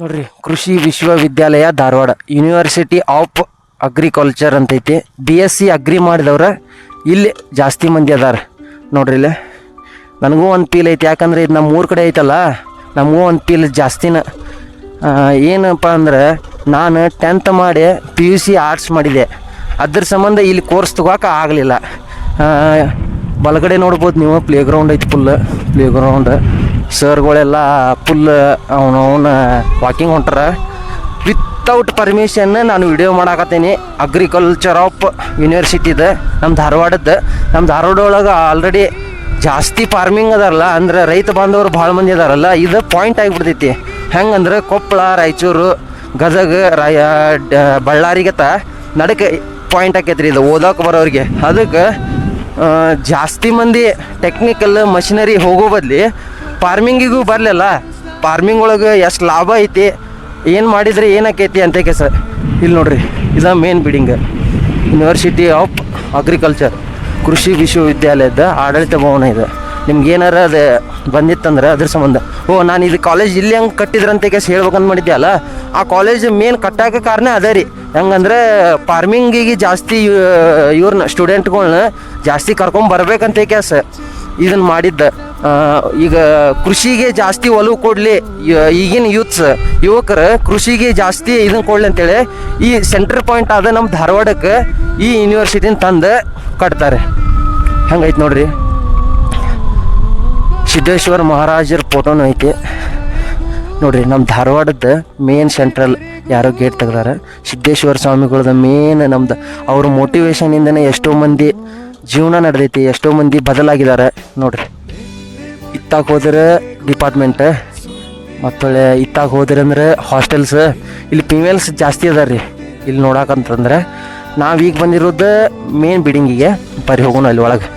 ನೋಡ್ರಿ, ಕೃಷಿ ವಿಶ್ವವಿದ್ಯಾಲಯ ಧಾರವಾಡ ಯೂನಿವರ್ಸಿಟಿ ಆಫ್ ಅಗ್ರಿಕಲ್ಚರ್ ಅಂತೈತಿ. ಬಿ ಎಸ್ ಸಿ ಅಗ್ರಿ ಮಾಡಿದವ್ರ ಇಲ್ಲಿ ಜಾಸ್ತಿ ಮಂದಿ ಅದಾರ. ನೋಡ್ರಿ ಇಲ್ಲಿ. ನನಗೂ ಒಂದು ಫೀಲ್ ಐತಿ, ಯಾಕಂದ್ರೆ ಇದು ನಮ್ಮ ಊರ ಕಡೆ ಐತಲ್ಲ, ನಮಗೂ ಒಂದು ಫೀಲ್ ಜಾಸ್ತಿನ. ಏನಪ್ಪ ಅಂದ್ರೆ, ನಾನು ಟೆಂತ್ ಮಾಡಿ ಪಿ ಯು ಸಿ ಆರ್ಟ್ಸ್ ಮಾಡಿದೆ. ಅದ್ರ ಸಂಬಂಧ ಇಲ್ಲಿ ಕೋರ್ಸ್ ತಗೋಕೆ ಆಗಲಿಲ್ಲ. ಬಲಗಡೆ ನೋಡ್ಬೋದು ನೀವು ಪ್ಲೇ ಗ್ರೌಂಡ್ ಐತಿ ಫುಲ್ ಪ್ಲೇ ಗ್ರೌಂಡ್ ಸರ್ಗಳೆಲ್ಲ ಫುಲ್ ಅವನು ಅವನ ವಾಕಿಂಗ್ ಹೊಂಟಾರ. ವಿತೌಟ್ ಪರ್ಮಿಷನ್ ನಾನು ವಿಡಿಯೋ ಮಾಡಾಕತ್ತೀನಿ. ಅಗ್ರಿಕಲ್ಚರ್ ಆಫ್ ಯೂನಿವರ್ಸಿಟಿದ ನಮ್ಮ ಧಾರವಾಡದ್ದು. ನಮ್ಮ ಧಾರವಾಡ ಒಳಗೆ ಆಲ್ರೆಡಿ ಜಾಸ್ತಿ ಫಾರ್ಮಿಂಗ್ ಅದಾರಲ್ಲ, ಅಂದ್ರೆ ರೈತ ಬಾಂಧವರು ಭಾಳ ಮಂದಿ ಅದಾರಲ್ಲ, ಇದು ಪಾಯಿಂಟ್ ಆಗಿಬಿಡ್ತೈತಿ. ಹೆಂಗಂದ್ರೆ ಕೊಪ್ಪಳ ರಾಯಚೂರು, ಗದಗ, ರಾಯ, ಡ- ಬಳ್ಳಾರಿಗತ ನಡಕ್ಕೆ ಪಾಯಿಂಟ್ ಆಕೈತ್ರಿ ಇದು, ಓದೋಕೆ ಬರೋರಿಗೆ. ಅದಕ್ಕೆ ಜಾಸ್ತಿ ಮಂದಿ ಟೆಕ್ನಿಕಲ್ ಮಷಿನರಿ ಹೋಗೋ ಬದ್ಲಿ ಫಾರ್ಮಿಂಗಿಗೂ ಬರಲಿಲ್ಲ. ಫಾರ್ಮಿಂಗ್ ಒಳಗೆ ಎಷ್ಟು ಲಾಭ ಐತಿ, ಏನು ಮಾಡಿದರೆ ಏನಾಕೈತಿ ಅಂತ ಸರ್. ಇಲ್ಲಿ ನೋಡ್ರಿ, ಇದ main building university of agriculture ಕೃಷಿ ವಿಶ್ವವಿದ್ಯಾಲಯದ ಆಡಳಿತ ಭವನ ಇದೆ. ನಿಮ್ಗೆ ಏನಾರ ಅದು ಬಂದಿತ್ತಂದ್ರೆ ಅದ್ರ ಸಂಬಂಧ. ಓ, ನಾನು ಇದು ಕಾಲೇಜ್ ಇಲ್ಲಿ ಹೆಂಗೆ ಕಟ್ಟಿದ್ರಂತ ಕೇಸ್ ಹೇಳ್ಬೇಕಂತ ಮಾಡಿದ್ದೆ ಆ ಕಾಲೇಜ್ ಮೇನ್ ಕಟ್ಟಾಕ ಕಾರಣ ಅದೇ ರೀ. ಹೆಂಗಂದ್ರೆ ಫಾರ್ಮಿಂಗಿಗೆ ಜಾಸ್ತಿ ಇವ್ರನ್ನ ಸ್ಟೂಡೆಂಟ್ಗಳ್ನ ಜಾಸ್ತಿ ಕರ್ಕೊಂಡ್ ಬರ್ಬೇಕಂತ ಕೇಸ್ ಇದನ್ನ ಮಾಡಿದ್ದ. ಈಗ ಕೃಷಿಗೆ ಜಾಸ್ತಿ ಒಲವು ಕೊಡಲಿ ಈಗಿನ ಯೂತ್ಸ್, ಯುವಕರು ಕೃಷಿಗೆ ಜಾಸ್ತಿ ಇದನ್ನು ಕೊಡ್ಲಿ ಅಂತೇಳಿ ಈ ಸೆಂಟ್ರ್ ಪಾಯಿಂಟ್ ಆದ ನಮ್ಮ ಧಾರವಾಡಕ್ಕೆ ಈ ಯೂನಿವರ್ಸಿಟಿನ ತಂದು ಕಟ್ತಾರೆ. ಹಂಗೈತೆ ನೋಡ್ರಿ? ಸಿದ್ದೇಶ್ವರ ಮಹಾರಾಜರ ಫೋಟೋನು ಐತಿ. ನೋಡ್ರಿ ನಮ್ಮ ಧಾರವಾಡದ ಮೇನ್ ಸೆಂಟ್ರಲ್ ಯಾರೋ ಗೇಟ್ ತೆಗ್ದಾರ. ಸಿದ್ದೇಶ್ವರ ಸ್ವಾಮಿಗಳದ ಮೇನ್ ನಮ್ದು, ಅವ್ರ ಮೋಟಿವೇಶನಿಂದನೇ ಎಷ್ಟೋ ಮಂದಿ ಜೀವನ ನಡೆದೈತಿ, ಎಷ್ಟೋ ಮಂದಿ ಬದಲಾಗಿದ್ದಾರೆ ನೋಡ್ರಿ. ಇತ್ತಾಗ ಹೋದರೆ ಡಿಪಾರ್ಟ್ಮೆಂಟ್ ಮತ್ತೊಳ್ಳೆ ಇತ್ತಾಗ ಹೋದ್ರೆ ಅಂದರೆ ಹಾಸ್ಟೆಲ್ಸ್ ಇಲ್ಲಿ ಫಿಮೇಲ್ಸ್ ಜಾಸ್ತಿ ಅದ ರೀ. ಇಲ್ಲಿ ನೋಡಕ್ಕಂತಂದ್ರೆ ನಾವು ಈಗ ಬಂದಿರೋದು ಮೇನ್ ಬಿಡಿಂಗಿಗೆ ಬರಿ ಹೋಗೋಣ ಅಲ್ಲಿ ಒಳಗೆ.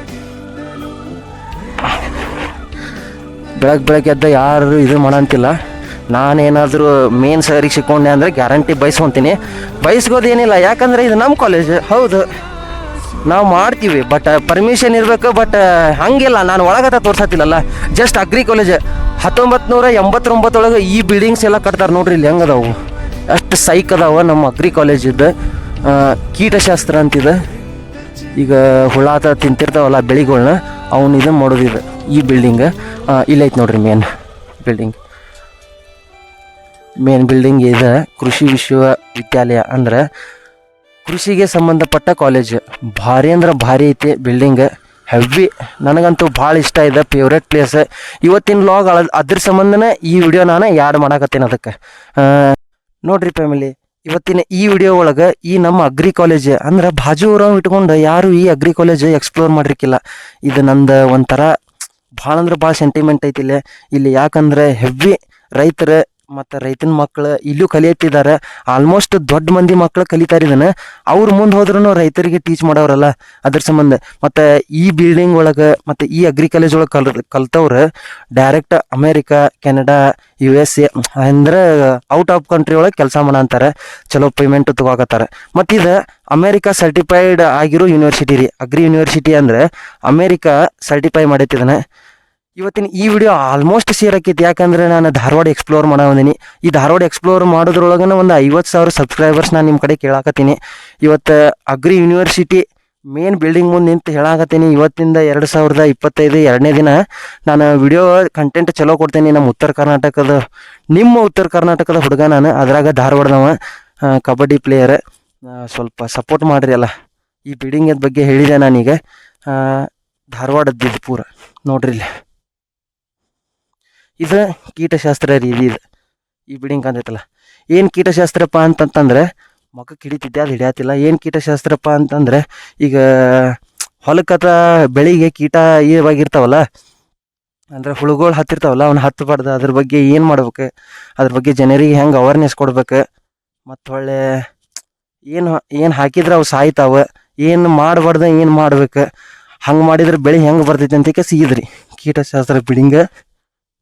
ಬೆಳಗ್ಗೆ ಬೆಳಗ್ಗೆ ಎದ್ದ ಯಾರು ಇದು ಮಾಡಂತಿಲ್ಲ ನಾನೇನಾದರೂ ಮೇನ್ ಸರಿಗೆ ಸಿಕ್ಕೊಂಡೆ ಅಂದರೆ ಗ್ಯಾರಂಟಿ ಬಯಸ್ಕೊತೀನಿ ಬಯಸ್ಕೋದೇನಿಲ್ಲ ಯಾಕಂದರೆ ಇದು ನಮ್ಮ ಕಾಲೇಜ್ ಹೌದು. ನಾವು ಮಾಡ್ತೀವಿ ಬಟ್ ಪರ್ಮಿಷನ್ ಇರಬೇಕು ಬಟ್ ಹಂಗಿಲ್ಲ. ನಾನು ಒಳಗತ ತೋರ್ಸತ್ತಿಲ್ಲಲ್ಲ. ಜಸ್ಟ್ ಅಗ್ರಿ ಕಾಲೇಜ್ ಹತ್ತೊಂಬತ್ತು ನೂರ ಎಂಬತ್ತೊಂಬತ್ತೊಳಗೆ ಈ ಬಿಲ್ಡಿಂಗ್ಸ್ ಎಲ್ಲ ಕಟ್ತಾರೆ ನೋಡ್ರಿ ಇಲ್ಲಿ ಹೆಂಗದಾವು. ಅಷ್ಟು ಸೈಕ್ ಅದಾವ ನಮ್ಮ ಅಗ್ರಿ ಕಾಲೇಜ್ ಆ, ಕೀಟಶಾಸ್ತ್ರ ಅಂತಿದೆ. ಈಗ ಹುಳ ಆತ ತಿಂತಿರ್ತಾವಲ್ಲ ಬೆಳಿಗಳನ್ನ ಅವನು ಇದನ್ನು ಮಾಡೋದಿದೆ ಈ ಬಿಲ್ಡಿಂಗ್ ಇಲ್ಲೈತೆ ನೋಡ್ರಿ ಮೇನ್ ಬಿಲ್ಡಿಂಗ್ ಮೇನ್ ಬಿಲ್ಡಿಂಗ್ ಇದೆ ಕೃಷಿ ವಿಶ್ವವಿದ್ಯಾಲಯ ಅಂದ್ರೆ ಕೃಷಿಗೆ ಸಂಬಂಧಪಟ್ಟ ಕಾಲೇಜ್ ಭಾರಿ ಅಂದ್ರೆ ಭಾರಿ ಐತಿ ಬಿಲ್ಡಿಂಗ್ ಹೆವಿ ನನಗಂತೂ ಭಾಳ ಇಷ್ಟ ಇದೆ ಫೇವ್ರೇಟ್ ಪ್ಲೇಸ್ ಇವತ್ತಿನ ಲಾಗ್ ಅದ್ರ ಸಂಬಂಧನೇ ಈ ವಿಡಿಯೋ ನಾನು ಯಾಡ್ ಮಾಡಾಕತ್ತೇನೆ ಅದಕ್ಕೆ. ನೋಡ್ರಿ ಫ್ಯಾಮಿಲಿ ಇವತ್ತಿನ ಈ ವಿಡಿಯೋ ಒಳಗೆ ಈ ನಮ್ಮ ಅಗ್ರಿ ಕಾಲೇಜ್ ಅಂದ್ರೆ ಬಾಜು ಊರವ್ ಇಟ್ಕೊಂಡು ಯಾರು ಈ ಅಗ್ರಿ ಕಾಲೇಜ್ ಎಕ್ಸ್ಪ್ಲೋರ್ ಮಾಡಿರ್ಕಿಲ್ಲ. ಇದು ನಂದು ಒಂಥರ, ಭಾಳ ಅಂದ್ರೆ ಭಾಳ ಸೆಂಟಿಮೆಂಟ್ ಐತಿ ಇಲ್ಲಿ. ಇಲ್ಲಿ ಯಾಕಂದ್ರೆ ಹೆವಿ ರೈತರ ಮತ್ತು ರೈತನ ಮಕ್ಕಳು ಇಲ್ಲೂ ಕಲಿಯತ್ತಿದ್ದಾರೆ ಆಲ್ಮೋಸ್ಟ್ ದೊಡ್ಡ ಮಂದಿ ಮಕ್ಕಳು ಕಲಿತಾರೆ ಇದನ್ನು. ಅವ್ರು ಮುಂದೆ ಹೋದ್ರೂ ರೈತರಿಗೆ ಟೀಚ್ ಮಾಡೋರಲ್ಲ ಅದ್ರ ಸಂಬಂಧ. ಮತ್ತು ಈ ಬಿಲ್ಡಿಂಗ್ ಒಳಗೆ ಮತ್ತು ಈ ಅಗ್ರಿ ಕಾಲೇಜ್ ಒಳಗೆ ಕಲ್, ಕಲ್ತವ್ರು direct America Canada U S A ಅಂದ್ರೆ ಔಟ್ ಆಫ್ ಕಂಟ್ರಿ ಒಳಗೆ ಕೆಲಸ ಮಾಡಂತಾರೆ ಚಲೋ ಪೇಮೆಂಟ್ ತಗೋಕತ್ತಾರೆ. ಮತ್ತು ಇದು ಅಮೇರಿಕಾ ಸರ್ಟಿಫೈಡ್ ಆಗಿರೋ ಯೂನಿವರ್ಸಿಟಿ ರೀ. ಅಗ್ರಿ ಯೂನಿವರ್ಸಿಟಿ ಅಂದ್ರೆ ಅಮೇರಿಕಾ ಸರ್ಟಿಫೈ ಮಾಡೈತಿದನ ಇವತ್ತಿನ ಈ ವಿಡಿಯೋ ಆಲ್ಮೋಸ್ಟ್ ಸೇರಕ್ಕಿತ್ತು ಯಾಕಂದ್ರೆ ನಾನು ಧಾರವಾಡ ಎಕ್ಸ್ಪ್ಲೋರ್ ಮಾಡವದೀನಿ ಈ ಧಾರವಾಡ ಎಕ್ಸ್ಪ್ಲೋರ್ ಮಾಡೋದ್ರೊಳಗನ ಒಂದು ಐವತ್ತು ಸಾವಿರ ಸಬ್ಸ್ಕ್ರೈಬರ್ಸ್ ನಾನು ನಿಮ್ಮ ಕಡೆ ಕೇಳಾಕತ್ತೀನಿ. ಇವತ್ತು ಅಗ್ರಿ ಯೂನಿವರ್ಸಿಟಿ ಮೇನ್ ಬಿಲ್ಡಿಂಗ್ ಮುಂದೆ ನಿಂತು ಹೇಳಾಕತ್ತೀನಿ. ಇವತ್ತಿಂದ ಎರಡು ಸಾವಿರದ ಇಪ್ಪತ್ತೈದು ಎರಡನೇ ದಿನ ನಾನು ವಿಡಿಯೋ ಕಂಟೆಂಟ್ ಚಲೋ ಕೊಡ್ತೀನಿ ನಮ್ಮ ಉತ್ತರ ಕರ್ನಾಟಕದ, ನಿಮ್ಮ ಉತ್ತರ ಕರ್ನಾಟಕದ ಹುಡುಗ ನಾನು. ಅದ್ರಾಗ ಧಾರವಾಡದವ ಕಬಡ್ಡಿ ಪ್ಲೇಯರ್ ಸ್ವಲ್ಪ ಸಪೋರ್ಟ್ ಮಾಡ್ರಿ ಅಲ್ಲ. ಈ ಬಿಲ್ಡಿಂಗದ ಬಗ್ಗೆ ಹೇಳಿದೆ ನಾನೀಗ. ಧಾರವಾಡದ್ದು ಪೂರ. ನೋಡ್ರಿ ಇಲ್ಲಿ. ಇದು ಕೀಟಶಾಸ್ತ್ರ ರೀ ಇದು. ಈ ಬಿಲ್ಡಿಂಗ್ ಕಾಣ್ತೈತಲ್ಲ. ಏನು ಕೀಟಶಾಸ್ತ್ರಪ್ಪ ಅಂತಂತಂದ್ರೆ ಮಗಕ್ಕೆ ಹಿಡಿತಿದ್ದೆ ಅದು ಹಿಡಿಯತ್ತಿಲ್ಲ ಏನು ಕೀಟಶಾಸ್ತ್ರಪ್ಪ ಅಂತಂದ್ರೆ, ಈಗ ಹೊಲಕ್ಕತ ಬೆಳಿಗ್ಗೆ ಕೀಟ ಇವಾಗಿರ್ತಾವಲ್ಲ, ಅಂದ್ರೆ ಹುಳುಗಳು ಹತ್ತಿರ್ತಾವಲ್ಲ, ಅವ್ನ ಹತ್ತಬಾರ್ದು ಅದ್ರ ಬಗ್ಗೆ ಏನು ಮಾಡ್ಬೇಕು? ಅದ್ರ ಬಗ್ಗೆ ಜನರಿಗೆ ಹೆಂಗೆ ಅವೇರ್ನೆಸ್ ಕೊಡ್ಬೇಕು? ಮತ್ತು ಒಳ್ಳೆ ಏನು ಏನು ಹಾಕಿದ್ರೆ ಅವು ಸಾಯ್ತಾವ? ಏನು ಮಾಡಬಾರ್ದು, ಏನು ಮಾಡ್ಬೇಕು? ಹಂಗೆ ಮಾಡಿದ್ರೆ ಬೆಳೆ ಹೆಂಗೆ ಬರ್ತೈತೆ ಅಂತ ಸಿಗಿದ್ರಿ. ಕೀಟಶಾಸ್ತ್ರ ಬಿಲ್ಡಿಂಗ್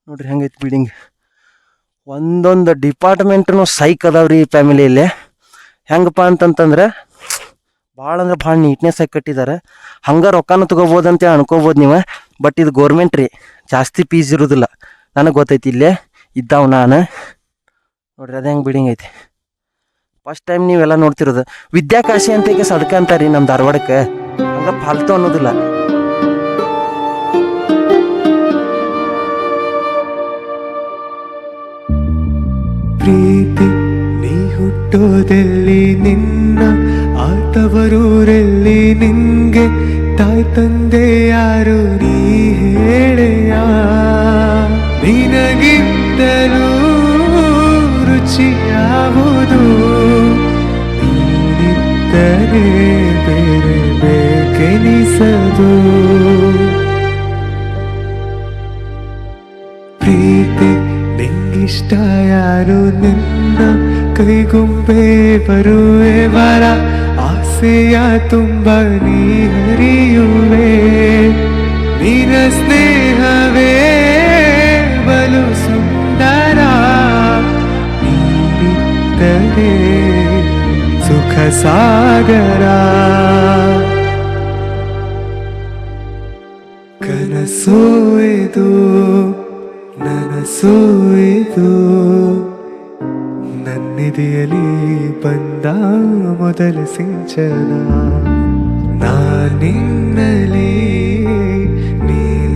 ನೋಡ್ರಿ ಹೆಂಗೈತೆ ಬಿಲ್ಡಿಂಗ್ ಒಂದೊಂದು ಡಿಪಾರ್ಟ್ಮೆಂಟ್ನು ಸೈಕ್ ಅದಾವ್ರಿ ಈ ಫ್ಯಾಮಿಲಿಯಲ್ಲಿ ಹೆಂಗಪ್ಪ ಅಂತಂತಂದ್ರೆ, ಭಾಳ ಅಂದ್ರೆ ಭಾಳ ನೀಟ್ನೆಸ್ ಆಗಿ ಕಟ್ಟಿದ್ದಾರೆ ಹಂಗೆ ರೊಕ್ಕನೂ ತೊಗೋಬೋದು ಅಂತ ಅನ್ಕೋಬೋದು ನೀವು ಬಟ್ ಇದು ಗೋರ್ಮೆಂಟ್ ರೀ. ಜಾಸ್ತಿ ಫೀಸ್ ಇರೋದಿಲ್ಲ. ನನಗೆ ಗೊತ್ತೈತಿ ಇಲ್ಲೇ, ಇದ್ದಾವ ನಾನು. ನೋಡ್ರಿ ಅದೇ ಹೆಂಗೆ ಬಿಲ್ಡಿಂಗ್ ಐತಿ. ಫಸ್ಟ್ ಟೈಮ್ ನೀವೆಲ್ಲ ನೋಡ್ತಿರೋದು. ವಿದ್ಯಾಕಾಶಿ ಅಂತ ಈಗ ಸದಕ ರೀ ನಮ್ಮ ಧಾರವಾಡಕ್ಕೆ. ಹಂಗ ಫಾಲ್ತು ಅನ್ನೋದಿಲ್ಲ. ಹುಟ್ಟೋದೆಲ್ಲಿ ನಿನ್ನ ಆತವರೂರೆಲ್ಲಿ ನಿಂಗೆ ತಾಯಿ ತಂದೆ ಯಾರು? ನೀ ಹೇಳೆಯ? ನಿನಗಿಂತಲೂ ರುಚಿ ಯಾವುದು ನೀನಿದ್ದರೆ ಬೇರೆ ಬೇಕೆನಿಸದು? ಪ್ರೀತಿ ನಿಂಗಿಷ್ಟ ಯಾರು? ನಿನ್ನ ಕೈಗುಂಬೆ ಬರುವೆ ವರ ಆಸೆಯ ತುಂಬ ನೀ ಹರಿಯುವೆ ನಿನ ಸ್ನೇಹವೇ ಬಲು ಸುಂದರ ನೀನಿದ್ದರೆ ಸುಖ ಸಾಗರ ಕನಸು ಇದು ನನಸು ಇದು ನನ್ನಿದೆಯಲಿ ಬಂದ ಮೊದಲ ಸಿಂಚನ. ನಾನಿನ್ನಲಿ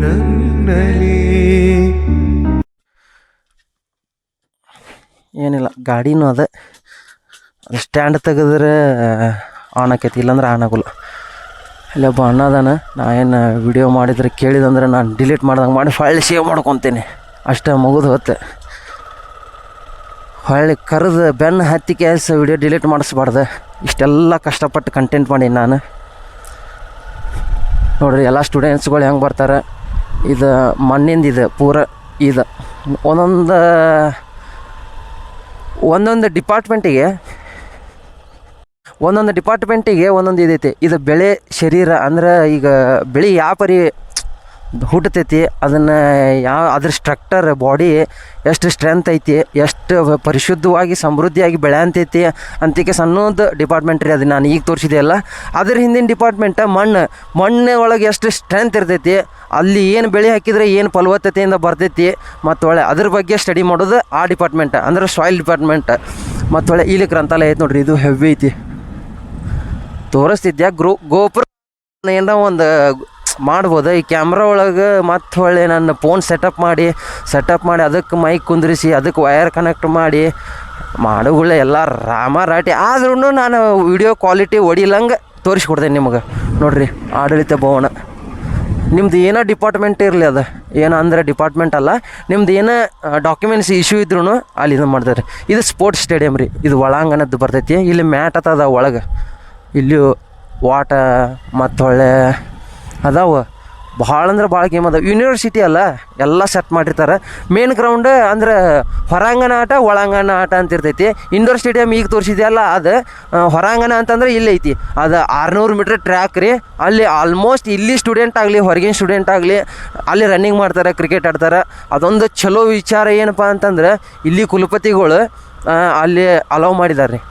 ನನ್ನಲಿ ಏನಿಲ್ಲ, ಗಾಡಿನೂ ಅದ. ಸ್ಟ್ಯಾಂಡ್ ತೆಗೆದ್ರೆ ಆನ್ ಆಕೈತಿ, ಇಲ್ಲಾಂದ್ರೆ ಆನ್ ಆಗೋಲ್ಲ. ಇಲ್ಲಿ ಒಬ್ಬ ಅಣ್ಣ ಅದಾನ, ನಾ ಏನು ವಿಡಿಯೋ ಮಾಡಿದ್ರೆ ಕೇಳಿದಂದ್ರೆ ನಾನು ಡಿಲೀಟ್ ಮಾಡ್ದಂಗೆ ಮಾಡಿ ಫೈಲ್ ಸೇವ್ ಮಾಡ್ಕೊತೀನಿ. ಅಷ್ಟೇ ಮುಗಿದು ಹೊತ್ತೆ. ಹೊಳ್ಳಿ ಕರೆದು ಬೆನ್ನು ಹತ್ತಿ ಕ್ಯಾಸ್ ವಿಡಿಯೋ ಡಿಲೀಟ್ ಮಾಡಿಸ್ಬಾರ್ದು. ಇಷ್ಟೆಲ್ಲ ಕಷ್ಟಪಟ್ಟು ಕಂಟೆಂಟ್ ಮಾಡೀನಿ ನಾನು. ನೋಡ್ರಿ, ಎಲ್ಲ ಸ್ಟೂಡೆಂಟ್ಸ್ಗಳು ಹೆಂಗೆ ಬರ್ತಾರೆ? ಇದು ಮಣ್ಣಿಂದ ಇದು, ಪೂರ ಇದು. ಒಂದೊಂದು ಒಂದೊಂದು ಡಿಪಾರ್ಟ್ಮೆಂಟಿಗೆ ಒಂದೊಂದು ಡಿಪಾರ್ಟ್ಮೆಂಟಿಗೆ ಒಂದೊಂದು ಇದೈತಿ. ಇದು ಬೆಳೆ ಶರೀರ, ಅಂದ್ರೆ ಈಗ ಬೆಳೆ ಯಾವ ಪರಿ ಹುಟ್ಟತೈತಿ ಅದನ್ನು ಯಾವ, ಅದ್ರ ಸ್ಟ್ರಕ್ಟರ್ ಬಾಡಿ ಎಷ್ಟು ಸ್ಟ್ರೆಂತ್ ಐತಿ, ಎಷ್ಟು ಪರಿಶುದ್ಧವಾಗಿ, ಸಮೃದ್ಧಿಯಾಗಿ ಬೆಳೆ ಅಂತೈತಿ ಅಂತಿಕೆ ಸಣ್ಣದು ಡಿಪಾರ್ಟ್ಮೆಂಟ್ ರೀ ಅದು ನಾನು ಈಗ ತೋರಿಸಿದೆ ಅಲ್ಲ. ಅದ್ರ ಹಿಂದಿನ ಡಿಪಾರ್ಟ್ಮೆಂಟ್ ಮಣ್ಣು ಮಣ್ಣು ಒಳಗೆ ಎಷ್ಟು ಸ್ಟ್ರೆಂತ್ ಇರ್ತೈತಿ, ಅಲ್ಲಿ ಏನು ಬೆಳೆ ಹಾಕಿದರೆ ಏನು ಫಲವತ್ತತೆಯಿಂದ ಬರ್ತೈತಿ ಮತ್ತು ಒಳ್ಳೆ ಅದ್ರ ಬಗ್ಗೆ ಸ್ಟಡಿ ಮಾಡೋದು ಆ ಡಿಪಾರ್ಟ್ಮೆಂಟ್ ಅಂದ್ರೆ ಸಾಯಿಲ್ ಡಿಪಾರ್ಟ್ಮೆಂಟ್ ಮತ್ತು ಒಳ್ಳೆ ಇಲ್ಲಿ ಗ್ರಂಥಾಲಯ ಐತೆ ನೋಡ್ರಿ, ಇದು ಹೆವಿ ಐತಿ. ತೋರಿಸ್ತಿದ್ಯಾ ಗ್ರೋ ಗೋಪುರ ಒಂದು ಮಾಡ್ಬೋದು? ಈ ಕ್ಯಾಮ್ರಾ ಒಳಗೆ ಮತ್ತೆ ಹೊಳ್ಳಿ ನನ್ನ ಫೋನ್ ಸೆಟಪ್ ಮಾಡಿ ಸೆಟಪ್ ಮಾಡಿ ಅದಕ್ಕೆ ಮೈಕ್ ಕುಂದ್ರಿಸಿ ಅದಕ್ಕೆ ವಯರ್ ಕನೆಕ್ಟ್ ಮಾಡಿ ಮಾಡುಗಳ ಎಲ್ಲ ರಾಮ ರಾಟಿ. ಆದ್ರೂ ನಾನು ವಿಡಿಯೋ ಕ್ವಾಲಿಟಿ ಹೊಡಿಲಂಗೆ ತೋರಿಸ್ಕೊಡ್ತೇನೆ ನಿಮಗೆ. ನೋಡಿರಿ, ಆಡಳಿತ ಭವನ. ನಿಮ್ದು ಏನೋ ಡಿಪಾರ್ಟ್ಮೆಂಟ್ ಇರಲಿ ಅದು? ಏನೋ ಅಂದ್ರೆ ಡಿಪಾರ್ಟ್ಮೆಂಟ್ ಅಲ್ಲ, ನಿಮ್ದು ಏನೋ ಡಾಕ್ಯುಮೆಂಟ್ಸ್ ಇಶ್ಯೂ ಇದ್ರೂ ಅಲ್ಲಿ ಇದು ಮಾಡ್ತಾರೆ. ಇದು ಸ್ಪೋರ್ಟ್ಸ್ ಸ್ಟೇಡಿಯಮ್ ರೀ. ಇದು ಒಳಾಂಗಣದ್ದು ಬರ್ತೈತಿ. ಇಲ್ಲಿ ಮ್ಯಾಟ್ ಅದ ಒಳಗೆ. ಇಲ್ಲಿ ವಾಟ ಮತ್ತು ಹೊಳ್ಳೆ ಅದಾವ. ಭಾಳ ಅಂದ್ರೆ ಭಾಳ ಗೇಮ್ ಅದಾವ. ಯೂನಿವರ್ಸಿಟಿ ಅಲ್ಲ, ಎಲ್ಲ ಸೆಟ್ ಮಾಡಿರ್ತಾರೆ. ಮೇನ್ ಗ್ರೌಂಡ್ ಅಂದ್ರೆ ಹೊರಾಂಗಣ ಆಟ, ಒಳಾಂಗಣ ಆಟ ಅಂತ ಇರ್ತೈತಿ. ಇಂಡೋರ್ ಸ್ಟೇಡಿಯಂ ಈಗ ತೋರಿಸಿದೆಯಲ್ಲ, ಅದು ಹೊರಾಂಗಣ ಅಂತಂದ್ರೆ ಇಲ್ಲಿ ಐತಿ. ಅದು ಆರುನೂರು ಮೀಟ್ರ್ ಟ್ರ್ಯಾಕ್ ರೀ. ಅಲ್ಲಿ ಆಲ್ಮೋಸ್ಟ್ ಇಲ್ಲಿ ಸ್ಟೂಡೆಂಟ್ ಆಗಲಿ, ಹೊರಗಿನ ಸ್ಟೂಡೆಂಟ್ ಆಗಲಿ, ಅಲ್ಲಿ ರನ್ನಿಂಗ್ ಮಾಡ್ತಾರೆ ಕ್ರಿಕೆಟ್ ಆಡ್ತಾರೆ. ಅದೊಂದು ಚಲೋ ವಿಚಾರ ಏನಪ್ಪ ಅಂತಂದ್ರೆ, ಇಲ್ಲಿ ಕುಲಪತಿಗಳು ಅಲ್ಲಿ ಅಲೌ ಮಾಡಿದ್ದಾರೆ ರೀ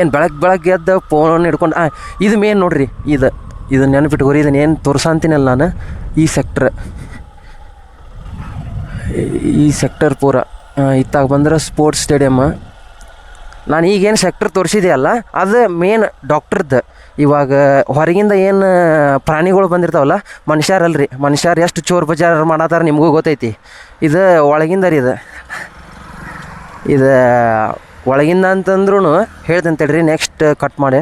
ಏನು ಬೆಳಗ್ಗೆ ಬೆಳಗ್ಗೆ ಎದ್ದು ಫೋನ್ ಹಿಡ್ಕೊಂಡು ಇದು ಮೇನ್ ನೋಡ್ರಿ, ಇದು. ಇದು ನೆನಪಿಟ್ಕೋರಿ ಇದನ್ನ ಏನು ತೋರ್ಸಂತೀನಲ್ಲ ನಾನು? ಈ ಸೆಕ್ಟರ್ ಈ ಸೆಕ್ಟರ್ ಪೂರ. ಇತ್ತಾಗ ಬಂದ್ರೆ ಸ್ಪೋರ್ಟ್ಸ್ ಸ್ಟೇಡಿಯಮ್ ನಾನು ಈಗೇನು ಸೆಕ್ಟರ್ ತೋರಿಸಿದೆಯಲ್ಲ ಅದು ಮೇನ್ ಡಾಕ್ಟ್ರದ್ದು ಇವಾಗ ಹೊರಗಿಂದ ಏನು ಪ್ರಾಣಿಗಳು ಬಂದಿರ್ತಾವಲ್ಲ, ಮನುಷ್ಯರಲ್ರಿ. ಮನುಷ್ಯರು ಎಷ್ಟು ಚೋರ್ ಬಜಾರ್ ಮಾಡತ್ತಾರ ನಿಮಗೂ ಗೊತ್ತೈತಿ. ಇದು ಒಳಗಿಂದ ರೀ ಇದು. ಇದು ಒಳಗಿಂದ ಅಂತಂದ್ರೂ ಹೇಳ್ತಂತೇಳ್ರಿ ನೆಕ್ಸ್ಟ್ ಕಟ್ ಮಾಡಿ.